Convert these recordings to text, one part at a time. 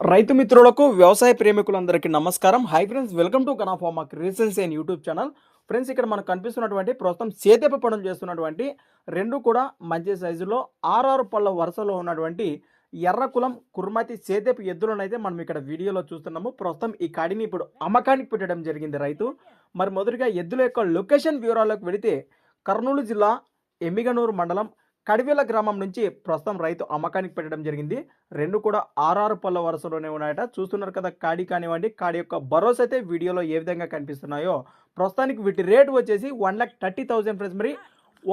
రైతు మిత్రులకు వ్యవసాయ ప్రేమికులందరికీ నమస్కారం. హై ఫ్రెండ్స్ వెల్కమ్ టు గనాఫార్మా రీసెన్స్ అండ్ యూట్యూబ్ ఛానల్ ఫ్రెండ్స్ ఇక్కడ మనకు కనిపిస్తున్నటువంటి ప్రస్తుతం సేతెప పనులు చేస్తున్నటువంటి రెండు కూడా మంచి సైజులో ఆరారు పళ్ళ వరుసలో ఉన్నటువంటి ఎర్రకులం కుర్మతి సేతెపు ఎద్దులనైతే మనం ఇక్కడ వీడియోలో చూస్తున్నాము. ప్రస్తుతం ఈ కాడిని ఇప్పుడు అమ్మకానికి పెట్టడం జరిగింది రైతు. మరి మొదటిగా ఎద్దుల యొక్క లొకేషన్ వివరాల్లోకి వెళితే కర్నూలు జిల్లా ఎమ్మిగనూరు మండలం కడివేల గ్రామం నుంచి ప్రస్తుతం రైతు అమ్మకానికి పెట్టడం జరిగింది. రెండు కూడా ఆర్ఆర్ పళ్ళ వరుసలోనే ఉన్నాయట. చూస్తున్నారు కదా కాడి కానివ్వండి కాడి యొక్క భరోసా అయితే వీడియోలో ఏ విధంగా కనిపిస్తున్నాయో. ప్రస్తుతానికి వీటి రేట్ వచ్చేసి one lakh thirty thousand friends. మరి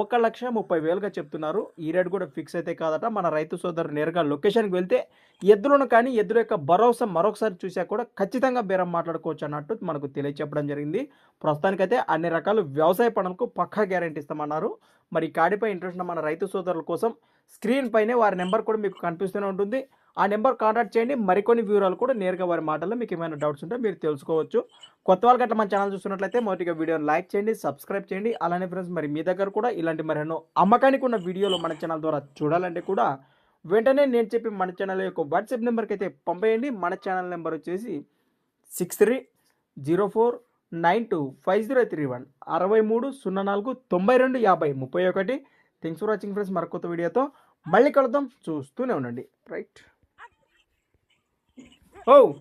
ఒక లక్ష ముప్పై వేలుగా చెప్తున్నారు. ఈ రేట్ కూడా ఫిక్స్ అయితే కాదట. మన రైతు సోదరు నేరుగా లొకేషన్కి వెళ్తే ఎద్దులను కానీ ఎద్దుల యొక్క భరోసా మరొకసారి చూసా కూడా ఖచ్చితంగా బేరం మాట్లాడుకోవచ్చు అన్నట్టు మనకు తెలియచెప్పడం జరిగింది. ప్రస్తుతానికైతే అన్ని రకాల వ్యవసాయ పనులకు పక్కా గ్యారెంటీ ఇస్తామన్నారు. మరి కాడిపై ఇంట్రెస్ట్ ఉన్న మన రైతు సోదరుల కోసం స్క్రీన్ పైనే వారి నెంబర్ కూడా మీకు కనిపిస్తూనే ఉంటుంది. ఆ నెంబర్ కాంటాక్ట్ చేయండి. మరికొన్ని వివరాలు కూడా నేరుగా వారి మాటల్లో మీకు ఏమైనా డౌట్స్ ఉంటే మీరు తెలుసుకోవచ్చు. కొత్త వాళ్ళకి అట్లా మన ఛానల్ చూస్తున్నట్లయితే మొదటిగా వీడియోని లైక్ చేయండి సబ్స్క్రైబ్ చేయండి. అలానే ఫ్రెండ్స్ మరి మీ దగ్గర కూడా ఇలాంటి మరెన్నో అమ్మకానికి ఉన్న వీడియోలు మన ఛానల్ ద్వారా చూడాలంటే కూడా వెంటనే నేను చెప్పి మన ఛానల్ యొక్క వాట్సాప్ నెంబర్కి అయితే పంపేయండి. మన ఛానల్ నెంబర్ వచ్చేసి six three zero four nine two five zero three one అరవై మూడు సున్నా నాలుగు తొంభై రెండు యాభై ముప్పై ఒకటి. థ్యాంక్స్ ఫర్ వాచింగ్ ఫ్రెండ్స్ మరొక కొత్త వీడియోతో మళ్ళీ కలుద్దాం. చూస్తూనే ఉండండి. Right Oh.